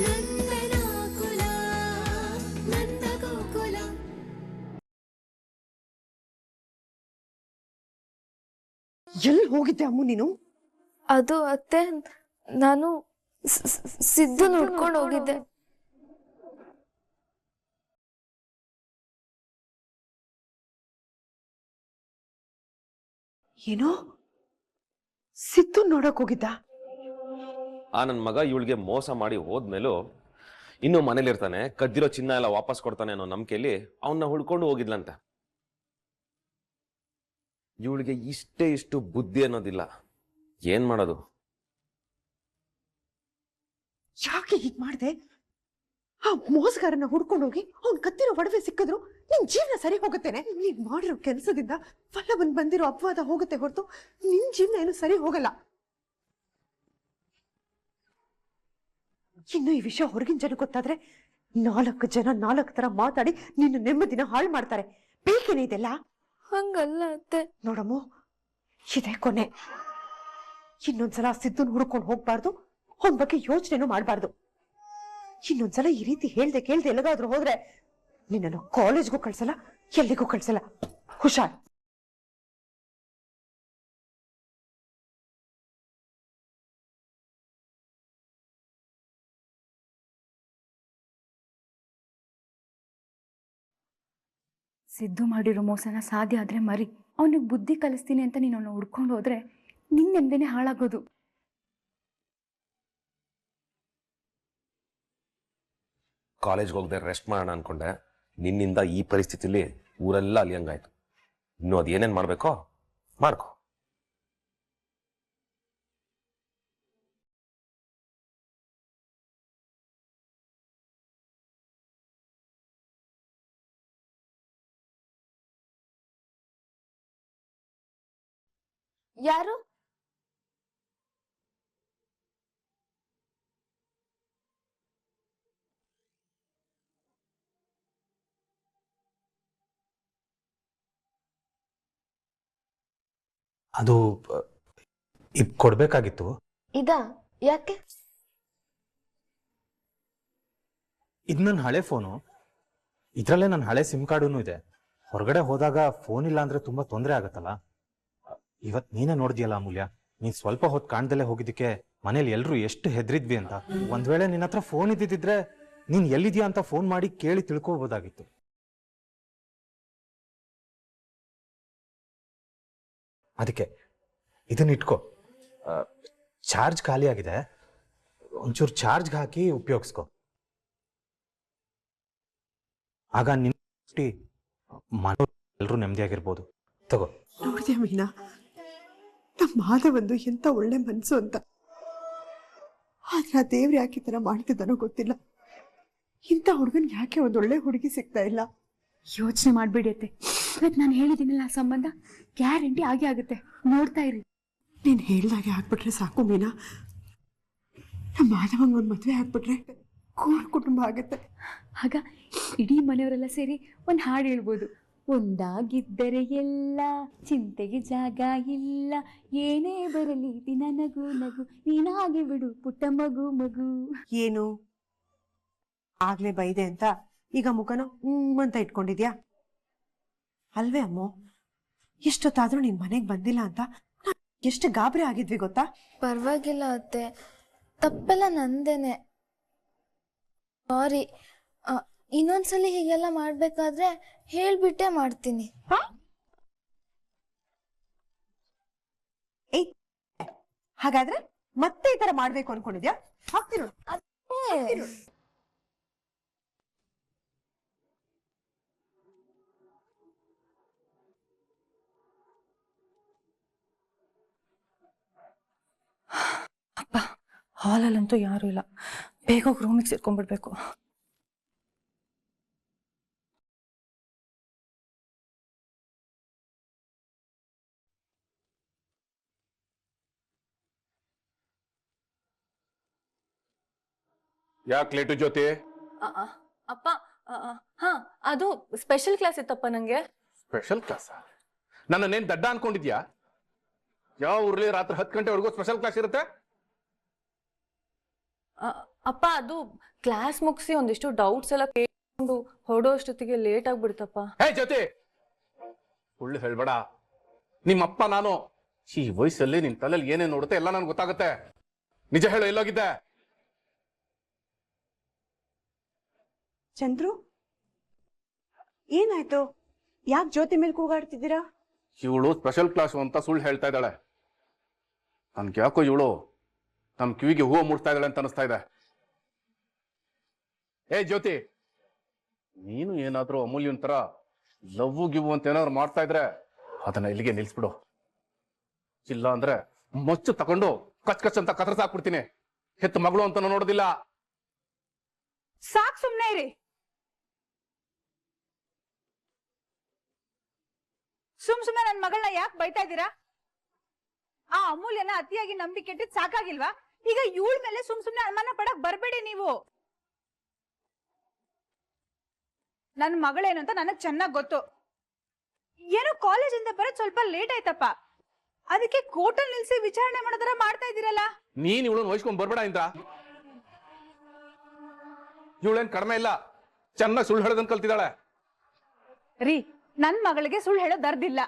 ನಂದನಾಕುಲ ನಂದಗೋಕುಲ ಎಲ್ಲಿ ಹೋಗಿದ್ದೆ ಅಮ್ಮು ನೀನು? ಅದು ಅತ್ತೆ ನಾನು ಸಿದ್ದು ನೋಡ್ಕೊಂಡು ಹೋಗಿದ್ದೆ. ಏನೋ? ಸಿದ್ದು ನೋಡಕ್ ಹೋಗಿದ್ದ? ಆ ನನ್ನ ಮಗ ಇವಳಿಗೆ ಮೋಸ ಮಾಡಿ ಹೋದ್ಮೇಲೂ ಇನ್ನೂ ಮನೇಲಿರ್ತಾನೆ, ಕದ್ದಿರೋ ಚಿನ್ನ ಎಲ್ಲ ವಾಪಸ್ ಕೊಡ್ತಾನೆ ಅನ್ನೋ ನಂಬಿಕೆಯಲ್ಲಿ ಅವನ್ನ ಹುಡ್ಕೊಂಡು ಹೋಗಿದ್ಲಂತೆ. ಇವಳಿಗೆ ಇಷ್ಟೇ ಇಷ್ಟು ಬುದ್ಧಿ ಅನ್ನೋದಿಲ್ಲ. ಏನ್ ಮಾಡೋದು? ಯಾಕೆ ಹೀಗ್ ಮಾಡಿದೆ? ಆ ಮೋಸಗಾರನ ಹುಡ್ಕೊಂಡು ಹೋಗಿ ಅವ್ನ್ ಕತ್ತಿರೋ ಒಡವೆ ಸಿಕ್ಕಿದ್ರು ನಿನ್ ಜೀವನ ಸರಿ ಹೋಗುತ್ತೇನೆ? ನೀನ್ ಮಾಡಿರೋ ಕೆಲಸದಿಂದ ಫಲವನ್ ಬಂದಿರೋ ಅಪವಾದ ಹೋಗುತ್ತೆ ಹೊರತು ನಿನ್ ಜೀವನ ಏನು ಸರಿ ಹೋಗಲ್ಲ. ಇನ್ನು ಈ ವಿಷಯ ಹೊರಗಿನ ಜನ ಗೊತ್ತಾದ್ರೆ ನಾಲ್ಕು ಜನ ನಾಲ್ಕು ತರ ಮಾತಾಡಿ ನಿನ್ನ ನೆಮ್ಮದಿನ ಹಾಳು ಮಾಡ್ತಾರೆ. ಬೇಕೇನೆ ಇದೆಲ್ಲ? ಹಂಗಲ್ಲ ಅತ್ತೆ. ನೋಡಮ್ಮ ಇದೇ ಕೊನೆ. ಇನ್ನೊಂದ್ಸಲ ಸಿದ್ದುನ್ ಹುಡ್ಕೊಂಡು ಹೋಗ್ಬಾರ್ದು ಅವನ್ ಬಗ್ಗೆ ಯೋಚನೆನೂ ಮಾಡ್ಬಾರ್ದು. ಇನ್ನೊಂದ್ಸಲ ಈ ರೀತಿ ಹೇಳ್ದೆ ಕೇಳ್ದೆ ಎಲ್ಲಿಗಾದ್ರೂ ಹೋದ್ರೆ ನಿನ್ನನ್ನು ಕಾಲೇಜ್ಗೂ ಕಳ್ಸಲ್ಲ ಎಲ್ಲಿಗೂ ಕಳ್ಸಲ್ಲ. ಹುಷಾರ್. ಸಿದ್ದು ಮಾಡಿರೋ ಮೋಸನ ಸಾಧ್ಯ ಆದರೆ ಮರಿ. ಅವನಿಗೆ ಬುದ್ಧಿ ಕಲಿಸ್ತೀನಿ ಅಂತ ನೀನು ಅವನ್ನ ಹುಡ್ಕೊಂಡು ಹೋದ್ರೆ ನಿನ್ನೆಂದೇನೆ ಹಾಳಾಗೋದು. ಕಾಲೇಜ್ಗೆ ಹೋಗದೆ ರೆಸ್ಟ್ ಮಾಡೋಣ ಅನ್ಕೊಂಡೆ. ನಿನ್ನಿಂದ ಈ ಪರಿಸ್ಥಿತಿಲಿ ಊರೆಲ್ಲ ಅಲಿಯಂಗಾಯ್ತು. ಇನ್ನು ಅದು ಏನೇನು ಮಾಡ್ಬೇಕೋ, ಮಾಡ್ಕೊ. ಯಾರು? ಅದು ಇದ್ ಕೊಡ್ಬೇಕಾಗಿತ್ತು. ಇದ? ಯಾಕೆ? ಇದ್ ನನ್ನ ಹಳೆ ಫೋನು. ಇದ್ರಲ್ಲೇ ನನ್ನ ಹಳೆ ಸಿಮ್ ಕಾರ್ಡೂ ಇದೆ. ಹೊರಗಡೆ ಹೋದಾಗ ಫೋನ್ ಇಲ್ಲ ಅಂದ್ರೆ ತುಂಬಾ ತೊಂದರೆ ಆಗತ್ತಲ್ಲ? ಇವತ್ ನೀನೇ ನೋಡಿದ್ಯಲ್ಲ ಅಮೂಲ್ಯ? ನೀನ್ ಸ್ವಲ್ಪ ಹೊತ್ತು ಕಾಣ್ದಲ್ಲೇ ಹೋಗಿದ್ದಕ್ಕೆ ಮನೇಲಿ ಎಲ್ರು ಎಷ್ಟು ಹೆದ್ರಿದ್ವಿ ಅಂತ. ಒಂದ್ ವೇಳೆ ನಿನ್ನ ಹತ್ರ ಫೋನ್ ಇದ್ದಿದ್ರೆ ನೀನ್ ಎಲ್ಲಿದ್ಯಾ ಅಂತ ಫೋನ್ ಮಾಡಿ ಕೇಳಿ ತಿಳ್ಕೋಬೋದಾಗಿತ್ತು. ಅದಕ್ಕೆ ಇದನ್ನ ಇಟ್ಕೋ. ಚಾರ್ಜ್ ಖಾಲಿ ಆಗಿದೆ. ಒಂಚೂರು ಚಾರ್ಜ್ ಹಾಕಿ ಉಪಯೋಗಿಸ್ಕೊ. ಆಗ ನಿನ್ನ ಎಲ್ಲರೂ ನೆಮ್ಮದಿಯಾಗಿರ್ಬೋದು. ತಗೋ. ನೋಡಿದ್ಯಾ ಮೀನಾ ನಮ್ಮ ಮಾಧವಂದು ಎಂತ ಒಳ್ಳೆ ಮನಸ್ಸು ಅಂತ. ಆದ್ರೆ ಆ ದೇವ್ರು ಯಾಕೆ ತರ ಮಾಡ್ತಿದ್ದಾನೋ ಗೊತ್ತಿಲ್ಲ. ಇಂಥ ಹುಡುಗನ್ ಯಾಕೆ ಒಂದ್ ಒಳ್ಳೆ ಹುಡುಗಿ ಸಿಗ್ತಾ ಇಲ್ಲ? ಯೋಚನೆ ಮಾಡ್ಬೇಡಿ ಅತ್ತೆ. ಇವತ್ತು ನಾನು ಹೇಳಿದ್ದೀನಲ್ಲ ಆ ಸಂಬಂಧ? ಗ್ಯಾರಂಟಿ ಆಗೇ ಆಗುತ್ತೆ. ನೋಡ್ತಾ ಇರಿ. ನೀನ್ ಹೇಳ್ದಾಗೆ ಆಗ್ಬಿಟ್ರೆ ಸಾಕು ಮೀನಾ. ನಮ್ಮ ಮಾಧವಂಗ್ ಒಂದ್ ಮದ್ವೆ ಆಗ್ಬಿಟ್ರೆ ಕೂರ್ ಕುಟುಂಬ ಆಗುತ್ತೆ. ಆಗ ಇಡೀ ಮನೆಯವರೆಲ್ಲ ಸೇರಿ ಒಂದು ಹಾಡು ಹೇಳ್ಬೋದು. ಒಂದಾಗಿದ್ದರೆ ಎಲ್ಲ ಚಿಂತೆಗೆ ಜಾಗ ಇಲ್ಲ. ಏನೇ ಬರಲಿ ದಿನ ನಗು ನಗು ನೀನಾಗೆ ಬಿಡು ಪುಟ್ಟ ಮಗು ಮಗು. ಏನು? ಆಗ್ಲೇ ಬೈದೆ ಅಂತ? ಈಗ ಮುಖನ ಹ್ಮ್ ಅಂತ ಇಟ್ಕೊಂಡಿದ್ಯಾ? ಅಲ್ವೇ ಅಮ್ಮೋ? ಎಷ್ಟೊತ್ತಾದ್ರೂ ನಿನ್ ಮನೆಗ್ ಬಂದಿಲ್ಲ ಅಂತ? ಎಷ್ಟು ಗಾಬರಿ ಆಗಿದ್ವಿ ಗೊತ್ತಾ? ಪರವಾಗಿಲ್ಲ ಅತ್ತೆ. ತಪ್ಪೆಲ್ಲ ನಂದೇನೆ. ಸಾರಿ ಇನ್ನೊಂದ್ಸಲಿ ಹೀಗೆಲ್ಲ ಮಾಡ್ಬೇಕಾದ್ರೆ ಹೇಳ್ಬಿಟ್ಟೆ ಮಾಡ್ತೀನಿ. ಏಯ್ ಹಾಗಾದ್ರೆ ಮತ್ತೆ ಈ ತರ ಮಾಡ್ಬೇಕು ಅನ್ಕೊಂಡಿದ್ಯಾ? ಹಾಕ್ತಿರು ಅಪ್ಪ ಹಾಲಲ್ಲಂತೂ ಯಾರು ಇಲ್ಲ. ಬೇಗ ರೂಮಿಗೆ ಸೇರ್ಕೊಂಡ್ಬಿಡ್ಬೇಕು. ಯಾಕೆ ಲೇಟು ಜ್ಯೋತಿ? ಅ, ಅ, ಅಪ್ಪ ಅ, ಅ, ಹಾ ಅದು ಸ್ಪೆಷಲ್ ಕ್ಲಾಸ್ ಇತ್ತಪ್ಪ ನಂಗೆ. ಸ್ಪೆಷಲ್ ಕ್ಲಾಸ್ ನನ್ನೇನ್ ದಡ್ಡ ಅನ್ಕೊಂಡಿದ್ಯಾ? ಯಾವ ಊರ್ಲಿ ರಾತ್ರಿ ಹತ್ತು ಗಂಟೆವರೆಗೂ ಸ್ಪೆಷಲ್ ಕ್ಲಾಸ್ ಇರುತ್ತೆ? ಅ, ಅಪ್ಪ ಅದು ಕ್ಲಾಸ್ ಮುಗಿಸಿ ಒಂದಿಷ್ಟು ಡೌಟ್ಸ್ ಎಲ್ಲ ಕೇಳ್ಕೊಂಡು ಹೊರಡೋ ಅಷ್ಟೊತ್ತಿಗೆ ಲೇಟ್ ಆಗ್ಬಿಡ್ತಪ್ಪ. ಹೇ ಜ್ಯೋತಿ! ಸುಳ್ಳು ಹೇಳ್ಬೇಡ. ನಿಮ್ಮಪ್ಪ ನಾನು ಈ ವಯಸ್ಸಲ್ಲಿ ನಿನ್ ತಲೆಯಲ್ಲಿ ಏನೇನ್ ನೋಡುತ್ತೆ ಎಲ್ಲ ನನ್ಗೆ ಗೊತ್ತಾಗುತ್ತೆ. ನಿಜ ಹೇಳು ಎಲ್ಲೋಗಿದ್ದೆ? ಚಂದ್ರು? ಏನಾಯ್ತು? ಯಾಕೆ ಜ್ಯೋತಿ ಮೇಲೆ ಕೂಗಾಡ್ತಿದ್ದೀರಾ? ಇವಳು ಸ್ಪೆಷಲ್ ಕ್ಲಾಸ್ ಅಂತ ಸುಳ್ಳು ಹೇಳ್ತಾ ಇದ್ದಾಳೆ. ನನ್ಗೆ ಯಾಕೋ ಇವಳು ನಮ್ ಕಿವಿಗೆ ಹೂವು ಮುಡ್ತಾ ಇದ್ದಾಳೆ ಅಂತ ಅನಿಸ್ತಾ ಇದೆ. ಏ ಜ್ಯೋತಿ ನೀನು ಏನಾದ್ರೂ ಅಮೂಲ್ಯನ್ ತರ ಲವ್ ಗಿವ್ ಅಂತ ಏನಾದ್ರು ಮಾಡ್ತಾ ಇದ್ರೆ ಅದನ್ನ ಇಲ್ಲಿಗೆ ನಿಲ್ಸ್ಬಿಡು. ಇಲ್ಲ ಅಂದ್ರೆ ಮಚ್ಚು ತಗೊಂಡು ಕಚ್ ಕಚ್ ಅಂತ ಕತ್ರ ಸಾಕ್ಬಿಡ್ತೀನಿ ಹೆತ್ತು ಮಗಳು ಅಂತ ನೋಡೋದಿಲ್ಲ. ಸಾಕ್ ಸುಮ್ನೆ ಇರಿ. ಸುಮ್ ಸುಮ್ಮನೆ ನನ್ ಮಗಳನ್ನ ಯಾಕೆ ಬೈತಾ ಇದ್ದೀರಾ? ಆ ಅಮೂಲ್ಯನ ಅತಿಯಾಗಿ ನಂಬಿ ಕೆಟ್ಟಿದ್ ಸಾಕಾಗಿಲ್ವಾ? ಈಗ ಇವಳ ಮೇಲೆ ಸುಮ್ ಸುಮ್ನೆ ಅನುಮಾನ ಪಡಕ್ ಬರ್ಬೇಡಿ ನೀವು. ನನ್ ಮಗಳೇನು ಅಂತ ನನಗ್ ಚೆನ್ನಾಗ್ ಗೊತ್ತು. ಏನೋ ಕಾಲೇಜಿಂದ ಬರೋದ್ ಸ್ವಲ್ಪ ಲೇಟ್ ಆಯ್ತಪ್ಪ. ಅದಕ್ಕೆ ಕೋರ್ಟಲ್ ನಿಲ್ಸಿ ವಿಚಾರಣೆ ಮಾಡೋದರ ಮಾಡ್ತಾ ಇದ್ದೀರಲ್ಲ? ನೀನ್ ಇವಳನ್ನ ವಹಿಸ್ಕೊಂಡ್ ಬರ್ಬೇಡ ಇಂದ್ರ. ಇವಳೇನ್ ಕಡಿಮೆ ಇಲ್ಲ. ಚೆನ್ನಾಗ್ ಸುಳ್ಳು ಹೇಳೋದನ್ ಕಲ್ತಿದ್ದಾಳೆ. ರೀ ನನ್ ಮಗಳಿಗೆ ಸುಳ್ಳು ಹೇಳೋ ದರ್ದಿಲ್ಲ.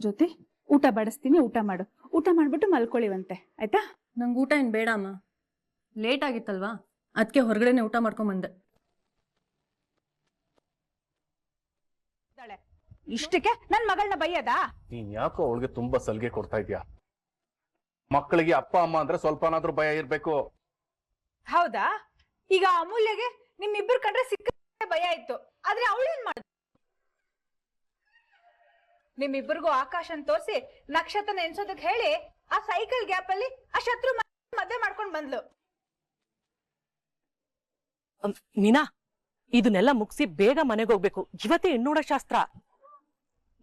ಜೊತೆ ಊಟ ಬಡಿಸ್ತೀನಿ ಊಟ ಮಾಡು. ಊಟ ಮಾಡ್ಬಿಟ್ಟು ಮಲ್ಕೊಳ್ಳಿವಂತೆ ಆಯ್ತಾ? ನಂಗೆ ಊಟ ಏನು ಬೇಡ ಅಮ್ಮ. ಲೇಟ್ ಆಗಿತ್ತಲ್ವಾ? ಅದಕ್ಕೆ ಹೊರಗಡೆನೆ ಊಟ ಮಾಡ್ಕೊಂಡ್ ಬಂದೆ. ಇಷ್ಟಕ್ಕೆ ನನ್ ಮಗಳನ್ನ ಬೈಯದ? ನೀನ್ ಯಾಕೋ ಅವಳಿಗೆ ತುಂಬಾ ಸಲಿಗೆ ಕೊಡ್ತಾ ಇದ್ಯಾ? ಮಕ್ಕಳಿಗೆ ಅಪ್ಪ ಅಮ್ಮ ಅಂದ್ರೆ ಸ್ವಲ್ಪನಾದ್ರೂ ಭಯ ಇರ್ಬೇಕು. ಹೌದಾ? ಈಗ ಅಮೂಲ್ಯಗೆ ನಿಮ್ಮಿಬ್ಬರು ಕಂಡ್ರೆ ಸಿಕ್ಕ ಭಯ ಇತ್ತು ಆದ್ರೆ ಅವಳೇನ್ ಮಾಡ ನಿಮ್ಮಿಬ್ಬರಿಗೂ ಆಕಾಶನ್ ತೋರಿಸಿ ನಕ್ಷತ್ರ ನೆನ್ಸೋದಕ್ ಹೇಳಿ ಆ ಸೈಕಲ್ ಗ್ಯಾಪ್ ಅಲ್ಲಿ ಆ ಶತ್ರು ಮದ್ವೆ ಮಾಡ್ಕೊಂಡ್ ಬಂದ್ಲು. ಮೀನಾ ಇದನ್ನೆಲ್ಲ ಮುಗಿಸಿ ಬೇಗ ಮನೆಗೆ ಹೋಗ್ಬೇಕು. ಇವತ್ತೇ ಹೆಣ್ಣೋಡ ಶಾಸ್ತ್ರ.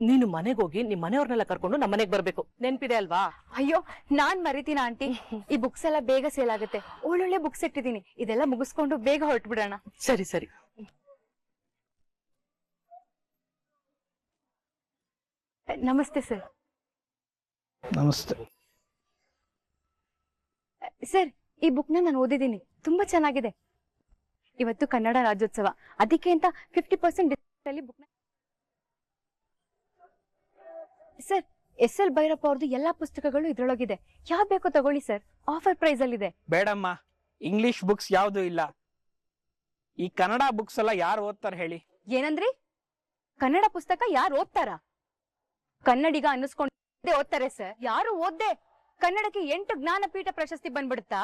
ನೀನು ಮನೆಗೆ ಹೋಗಿ ನಿಮ್ ಮನೆಯವ್ರನ್ನೆಲ್ಲ ಕರ್ಕೊಂಡು ನಮ್ಮ ಮನೆಗೆ ಬರ್ಬೇಕು. ನೆನ್ಪಿದೆ ಅಲ್ವಾ? ಅಯ್ಯೋ ನಾನ್ ಮರಿತೀನ ಆಂಟಿ? ಈ ಬುಕ್ಸ್ ಎಲ್ಲ ಬೇಗ ಸೇಲ್ ಆಗುತ್ತೆ. ಒಳ್ಳೊಳ್ಳೆ ಬುಕ್ಸ್ ಇಟ್ಟಿದ್ದೀನಿ. ಇದೆಲ್ಲ ಮುಗಿಸ್ಕೊಂಡು ಬೇಗ ಹೊರಟ್ಬಿಡೋಣ. ಸರಿ ಸರಿ. ನಮಸ್ತೆ ಸರ್. ನಮಸ್ತೆ. ಸರ್ ಈ ಬುಕ್ನ ನಾನು ಓದಿದ್ದೀನಿ. ತುಂಬಾ ಚೆನ್ನಾಗಿದೆ. ಇವತ್ತು ಕನ್ನಡ ರಾಜ್ಯೋತ್ಸವ. ಅದಕ್ಕೆ ಅಂತ ಫಿಫ್ಟಿ ಪರ್ಸೆಂಟ್ ಡಿಸ್ಕೌಂಟ್ ಅಲ್ಲಿ book sir S L Bhyrappa ಅವ್ರದ್ದು ಎಲ್ಲಾ ಪುಸ್ತಕಗಳು ಇದ್ರೊಳಗಿದೆ. ಯಾವ್ ಬೇಕೋ ತಗೊಳ್ಳಿ ಸರ್. ಆಫರ್ ಪ್ರೈಸ್ ಅಲ್ಲಿ ಇದೆ ಬೇಡಮ್ಮ. ಇಂಗ್ಲಿಷ್ ಬುಕ್ಸ್ ಯಾವ್ದು ಇಲ್ಲ. ಈ ಕನ್ನಡ ಬುಕ್ಸ್ ಎಲ್ಲ ಯಾರು ಓದ್ತಾರೆ ಹೇಳಿ? ಏನಂದ್ರಿ? ಕನ್ನಡ ಪುಸ್ತಕ ಯಾರು ಓದ್ತಾರ? ಕನ್ನಡಿಗ ಅನ್ನಿಸ್ಕೊಂಡೇ ಓದ್ತಾರೆ ಸರ್. ಯಾರು ಓದ್ದೆ? ಕನ್ನಡಕ್ಕೆ ಎಂಟು ಜ್ಞಾನಪೀಠ ಪ್ರಶಸ್ತಿ ಬಂದ್ಬಿಡುತ್ತಾ?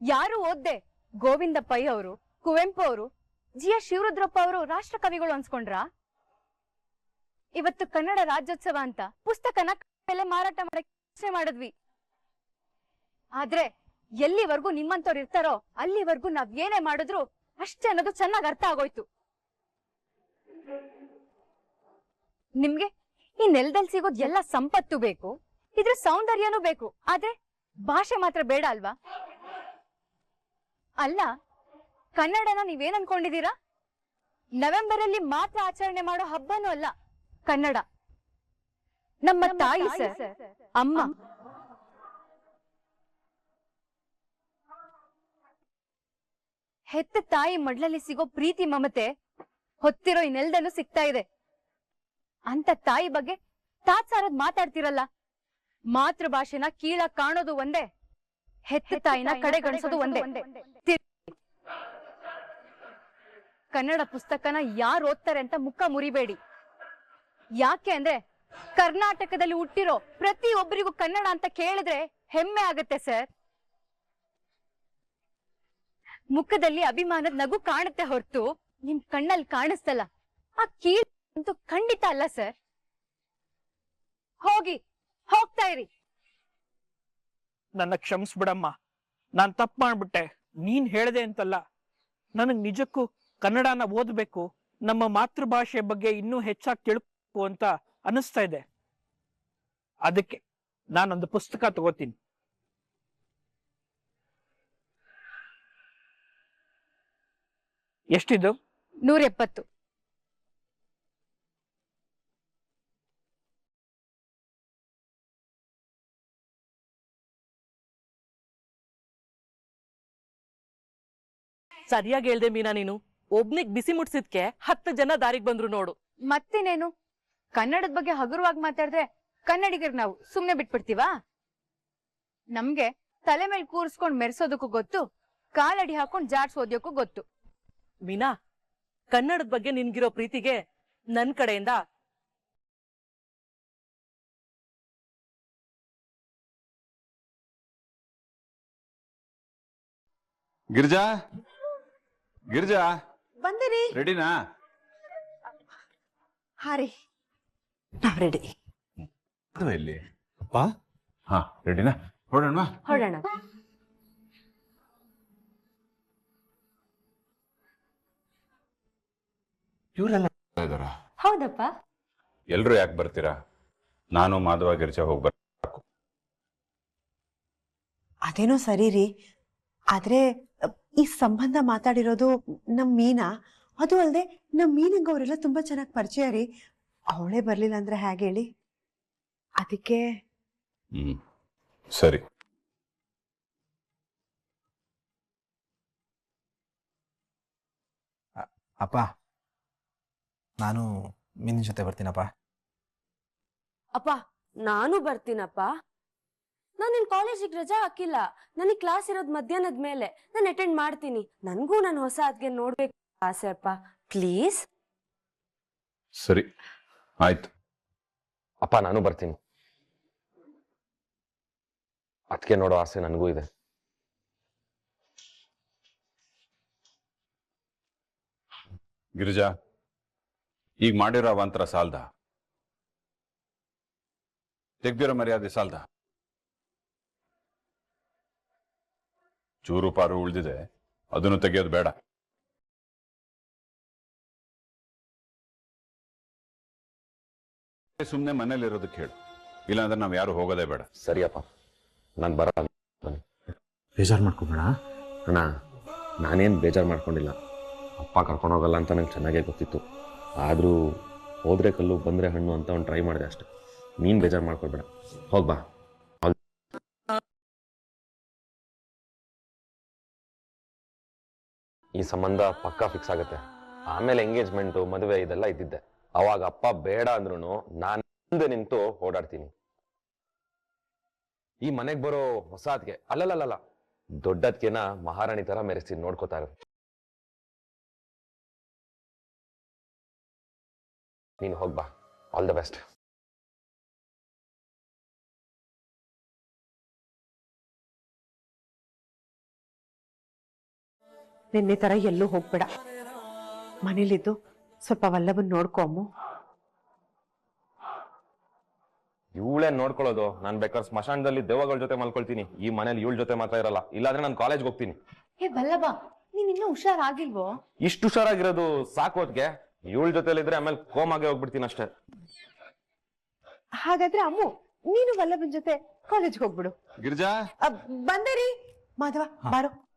ಯಾರು ಓದ್ದೆ? ಗೋವಿಂದ ಪೈ ಅವರು, ಕುವೆಂಪು ಅವರು, ಜಿ ಎಸ್ ಶಿವರುದ್ರಪ್ಪ ಅವರು ರಾಷ್ಟ್ರ ಕವಿಗಳು ಅನ್ಸ್ಕೊಂಡ್ರ? ಇವತ್ತು ಕನ್ನಡ ರಾಜ್ಯೋತ್ಸವ ಅಂತ ಪುಸ್ತಕನ ಮೇಲೆ ಮಾರಾಟ ಮಾಡಕ್ಕೆ ಮಾಡಿದ್ವಿ. ಆದ್ರೆ ಎಲ್ಲಿವರೆಗೂ ನಿಮ್ಮಂತವ್ರು ಇರ್ತಾರೋ ಅಲ್ಲಿವರೆಗೂ ನಾವ್ ಏನೇ ಮಾಡಿದ್ರು ಅಷ್ಟೇ ಅನ್ನೋದು ಚೆನ್ನಾಗಿ ಅರ್ಥ ಆಗೋಯ್ತು. ನಿಮ್ಗೆ ಈ ನೆಲದಲ್ಲಿ ಸಿಗೋದ್ ಎಲ್ಲ ಸಂಪತ್ತು ಬೇಕು. ಇದ್ರ ಸೌಂದರ್ಯನೂ ಬೇಕು. ಆದ್ರೆ ಭಾಷೆ ಮಾತ್ರ ಬೇಡ ಅಲ್ವಾ? ಅಲ್ಲ ಕನ್ನಡನ ನೀವೇನ್ ಅನ್ಕೊಂಡಿದ್ದೀರಾ? ನವೆಂಬರ್ ಅಲ್ಲಿ ಮಾತ್ರ ಆಚರಣೆ ಮಾಡೋ ಹಬ್ಬನೂ ಅಲ್ಲ ಕನ್ನಡ. ನಮ್ಮ ತಾಯಿ ಸರ್ ಅಮ್ಮ. ಹೆತ್ತ ತಾಯಿ ಮಡ್ಲಲ್ಲಿ ಸಿಗೋ ಪ್ರೀತಿ ಮಮತೆ ಹೊತ್ತಿರೋ ಈ ನೆಲದಲ್ಲೂ ಸಿಗ್ತಾ ಇದೆ. ಅಂತ ತಾಯಿ ಬಗ್ಗೆ ತಾತ್ಸಾರದ್ ಮಾತಾಡ್ತಿರಲ್ಲ. ಮಾತೃ ಭಾಷೆನ ಕೀಳ ಕಾಣೋದು ಒಂದೇ ಹೆತ್ತ ತಾಯಿನ ಕಡೆಗಣಿಸೋದು ಒಂದೇ. ಕನ್ನಡ ಪುಸ್ತಕನ ಯಾರು ಓದ್ತಾರೆ ಅಂತ ಮುಖ ಮುರಿಬೇಡಿ. ಯಾಕೆ ಅಂದ್ರೆ ಕರ್ನಾಟಕದಲ್ಲಿ ಹುಟ್ಟಿರೋ ಪ್ರತಿ ಒಬ್ಬರಿಗೂ ಕನ್ನಡ ಅಂತ ಕೇಳಿದ್ರೆ ಹೆಮ್ಮೆ ಆಗತ್ತೆ ಸರ್. ಮುಖದಲ್ಲಿ ಅಭಿಮಾನದ ನಗು ಕಾಣುತ್ತೆ ಹೊರತು ನಿಮ್ ಕಣ್ಣಲ್ಲಿ ಕಾಣಿಸ್ತಲ್ಲ. ಆ ಕೀಳ್ ಅಂತೂ ಖಂಡಿತ ಅಲ್ಲ ಸರ್. ಹೋಗಿ ಹೋಗ್ತಾ ಇರಿ. ನನ್ನ ಕ್ಷಮಿಸ್ಬಿಡಮ್ಮ. ನಾನ್ ತಪ್ಪು ಮಾಡ್ಬಿಟ್ಟೆ. ನೀನ್ ಹೇಳ್ದೆ ಅಂತಲ್ಲ. ನನಗ್ ನಿಜಕ್ಕೂ ಕನ್ನಡನ ಓದ್ಬೇಕು ನಮ್ಮ ಮಾತೃಭಾಷೆ ಬಗ್ಗೆ ಇನ್ನೂ ಹೆಚ್ಚಾಗಿ ತಿಳ್ಕು ಅಂತ ಅನಿಸ್ತಾ ಇದೆ. ಅದಕ್ಕೆ ನಾನೊಂದು ಪುಸ್ತಕ ತಗೋತೀನಿ. ಎಷ್ಟಿದು? ನೂರ ಎಪ್ಪತ್ತು ಸರಿಯಾಗಿ ಹೇಳ್ದೆ ಮೀನಾ ನೀನು. ಒಬ್ನಿಗ್ ಬಿಸಿ ಮುಟ್ಸಿದ್ಕೆ ಹತ್ತು ಜನ ದಾರಿಗ್ ಬಂದ್ರು ನೋಡು. ಮತ್ತೇನೇನು? ಕನ್ನಡದ ಬಗ್ಗೆ ಹಗುರವಾಗಿ ಮಾತಾಡಿದ್ರೆ ಕನ್ನಡಿಗರ್ ನಾವು ಸುಮ್ನೆ ಬಿಟ್ಬಿಡ್ತೀವಾ? ನಮ್ಗೆ ತಲೆ ಮೇಲೆ ಕೂರಿಸ್ಕೊಂಡ್ ಮೆರೆಸೋದಕ್ಕೂ ಗೊತ್ತು ಕಾಲಡಿ ಹಾಕೊಂಡ್ ಜಾಡ್ಸ್ ಓದ್ಯೋಕ್ಕೂ ಗೊತ್ತು. ಮೀನಾ ಕನ್ನಡದ ಬಗ್ಗೆ ನಿನ್ಗಿರೋ ಪ್ರೀತಿಗೆ ನನ್ ಕಡೆಯಿಂದ ಗಿರಿಜಾ? ಗಿರಿಜಾ ಬಂದಿರಿ. ರೆಡಿನಾ? ಹಾ ರೀ. ನಾವ್ ರೆಡಿ. ಇಲ್ಲಿ. ಬಾ ಹಾ ರೆಡಿನಾ? ಹೊರಡೋಣ ಹೊರಡೋಣ. ಇವರೆಲ್ಲ ಇದಾರ ಹೌದಪ್ಪ. ಎಲ್ರು ಯಾಕೆ ಬರ್ತೀರಾ? ನಾನು ಮಾಧವ ಗಿರಿಜಾ ಹೋಗಿ ಬರ್ ಅದೇನೋ ಸರಿ ರೀ. ಆದ್ರೆ ಈ ಸಂಬಂಧ ಮಾತಾಡಿರೋದು ನಮ್ ಮೀನಾ? ಅದು ಅಲ್ಲದೆ ನಮ್ ಮೀನಂಗೆ ಅವರೆಲ್ಲ ತುಂಬಾ ಚೆನ್ನಾಗಿ ಪರಿಚಯ ರೀ. ಅವಳೇ ಬರ್ಲಿಲ್ಲ ಅಂದ್ರೆ ಹೇಗೆ ಹೇಳಿ? ಅದಕ್ಕೆ ಹ್ಮ್. ಸರಿ. ಅಪ್ಪ. ನಾನು ಮೀನಿನ ಜೊತೆ ಬರ್ತೀನಪ್ಪ. ಅಪ್ಪ ನಾನು ಬರ್ತೀನಪ್ಪ. ನಾನು ನಿನ್ ಕಾಲೇಜಿಗೆ ರಜಾ ಹಾಕಿಲ್ಲ. ನನಗೆ ಕ್ಲಾಸ್ ಇರೋದು ಮಧ್ಯಾಹ್ನದ ಮೇಲೆ. ನಾನು ಅಟೆಂಡ್ ಮಾಡ್ತೀನಿ. ನನಗೂ ನಾನು ಹೊಸ ಅದ್ಗೆ ನೋಡ್ಬೇಕು. ಆಸೆ ಅಪ್ಪ. ಪ್ಲೀಸ್ ಸರಿ. ಆಯ್ತು. ಅಪ್ಪ ನಾನು ಬರ್ತೀನಿ. ಅದಕ್ಕೆ ನೋಡೋ ಆಸೆ ನನಗೂ ಇದೆ. ಗಿರಿಜಾ ಈಗ ಮಾಡಿರೋ ಅವಾಂತರ ಸಾಲ್ದ. ತೆಗ್ದಿರೋ ಮರ್ಯಾದೆ ಸಾಲ್ದ. ಚೂರು ಪಾರು ಉಳಿದಿದೆ. ಅದನ್ನು ತೆಗೆಯೋದು ಬೇಡ. ಸುಮ್ಮನೆ ಮನೇಲಿರೋದಕ್ಕೆ ಹೇಳು. ಇಲ್ಲಾಂದ್ರೆ ನಾವು ಯಾರು ಹೋಗೋದೇ ಬೇಡ. ಸರಿಯಪ್ಪ. ನಾನು ಬರ ಬೇಜಾರು ಮಾಡ್ಕೊಬೇಡ. ಅಣ್ಣ ನಾನೇನು ಬೇಜಾರು ಮಾಡ್ಕೊಂಡಿಲ್ಲ. ಅಪ್ಪ ಕರ್ಕೊಂಡು ಹೋಗಲ್ಲ ಅಂತ ನಂಗೆ ಚೆನ್ನಾಗೇ ಗೊತ್ತಿತ್ತು. ಆದರೂ ಹೋದ್ರೆ ಕಲ್ಲು ಬಂದರೆ ಹಣ್ಣು ಅಂತ ಒಂದು ಟ್ರೈ ಮಾಡಿದೆ ಅಷ್ಟೆ. ನೀನು ಬೇಜಾರು ಮಾಡ್ಕೊಳ್ಬೇಡ ಹೋಗ್ಬಾ ಈ ಸಂಬಂಧ ಪಕ್ಕಾ ಫಿಕ್ಸ್ ಆಗುತ್ತೆ. ಆಮೇಲೆ ಎಂಗೇಜ್ಮೆಂಟ್ ಮದುವೆ ಇದೆಲ್ಲ ಇದ್ದಿದ್ದೆ. ಅವಾಗ ಅಪ್ಪ ಬೇಡ ಅಂದ್ರೂ ನಾನು ಮುಂದೆ ನಿಂತು ಓಡಾಡ್ತೀನಿ. ಈ ಮನೆಗೆ ಬರೋ ಹೊಸ ಅದ್ಗೆ ಅಲ್ಲಲ್ಲಲ್ಲ ದೊಡ್ಡದ್ಕೆನ ಮಹಾರಾಣಿ ತರ ಮೆರೆಸ್ತೀನಿ ನೋಡ್ಕೋತಾ ಇರು. ನೀನು ಹೋಗ್ಬಾ ಆಲ್ ದ ಬೆಸ್ಟ್ ನಿನ್ನೆ ತರ ಎಲ್ಲೂ ಹೋಗ್ಬೇಡ. ಮನೇಲಿದ್ದು ಸ್ವಲ್ಪ ವಲ್ಲಭನ್ ನೋಡ್ಕೊ ಅಮ್ಮು. ಇವಳೇ ನೋಡ್ಕೊಳ್ಳೋದು. ನಾನು ಬೇಕಾದ್ರೆ ಸ್ಮಶಾನದಲ್ಲಿ ದೇವಗಳ ಜೊತೆ ಮಲ್ಕೊಳ್ತೀನಿ. ಈ ಮನೇಲಿ ಇವಳ ಜೊತೆ ಮಾತ್ರ ಇರಲ್ಲ. ಇಲ್ಲಾಂದ್ರೆ ನಾನು ಕಾಲೇಜ್ ಹೋಗ್ತೀನಿ. ನೀನ್ ಇನ್ನೂ ಹುಷಾರಾಗಿಲ್ವೋ? ಇಷ್ಟು ಹುಷಾರಾಗಿರೋದು ಸಾಕೋದ್ಗೆ ಇವಳ ಜೊತೆಲಿದ್ರೆ ಆಮೇಲೆ ಕೋಮಾಗೆ ಹೋಗ್ಬಿಡ್ತೀನಿ ಅಷ್ಟೇ. ಹಾಗಾದ್ರೆ ಅಮ್ಮು ನೀನು ವಲ್ಲಭನ್ ಜೊತೆ ಕಾಲೇಜ್ಗೆ ಹೋಗ್ಬಿಡು. ಗಿರಿಜಾ? ಅ, ಬಂದೆ ರೀ. ಮಾಧವ ಬಾರೋ.